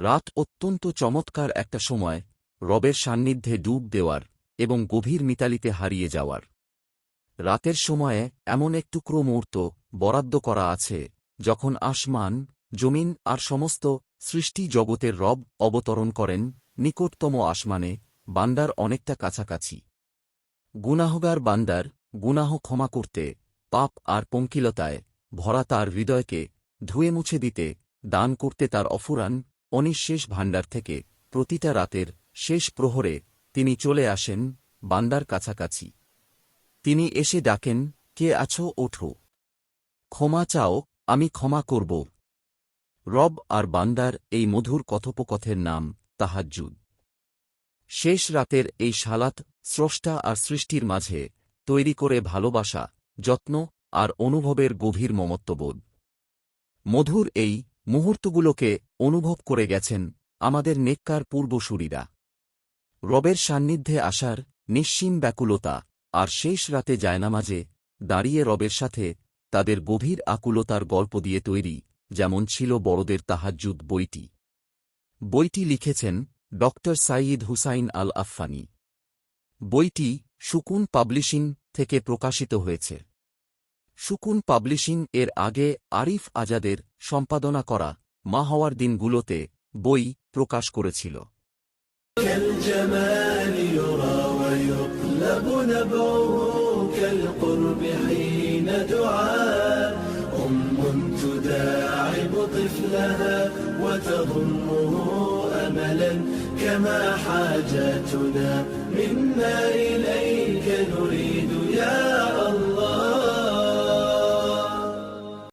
রাত অত্যন্ত চমৎকার একটা সময়, রবের সান্নিধ্যে ডুব দেওয়ার এবং গভীর মিতালিতে হারিয়ে যাওয়ার। রাতের সময়ে এমন এক টুকরো মুহূর্ত বরাদ্দ করা আছে, যখন আসমান, জমিন আর সমস্ত সৃষ্টি জগতের রব অবতরণ করেন নিকটতম আসমানে বান্দার অনেকটা কাছাকাছি। গুনাহগার বান্দার গুনাহ ক্ষমা করতে, পাপ আর পঙ্কিলতায় ভরা তার হৃদয়কে ধুয়ে মুছে দিতে, দান করতে তার অফুরান অনিঃশেষ ভাণ্ডার থেকে প্রতিটা রাতের শেষ প্রহরে তিনি চলে আসেন বান্দার কাছাকাছি। তিনি এসে ডাকেন, কে আছো, ওঠো। ক্ষমা চাও, আমি ক্ষমা করব। রব আর বান্দার এই মধুর কথোপকথের নাম তাহাজ্জুদ। শেষ রাতের এই সালাত স্রষ্টা আর সৃষ্টির মাঝে তৈরি করে ভালোবাসা, যত্ন আর অনুভবের গভীর মমত্ববোধ। মধুর এই মুহূর্তগুলোকে অনুভব করে গেছেন আমাদের নেককার পূর্বসূরীরা। রবের সান্নিধ্যে আসার নিঃসীম ব্যাকুলতা আর শেষ রাতে জায়নামাজে দাঁড়িয়ে রবের সাথে তাদের গভীর আকুলতার গল্প দিয়ে তৈরি, যেমন ছিল বড়দের তাহাজ্জুদ বইটি। বইটি লিখেছেন ড. সাইয়িদ হুসাইন আল আফফানি বইটি সুকুন পাবলিশিং থেকে প্রকাশিত হয়েছে। সুকুন পাবলিশিং এর আগে আরিফ আজাদের সম্পাদনা করা মা হওয়ার দিনগুলোতে বই প্রকাশ করেছিল كالجمال يرى ويقلب نبعه كالقرب حين دعاء أم تداعب طفلها وتضمه أملا كما حاجاتنا منا إليك نريد يا الله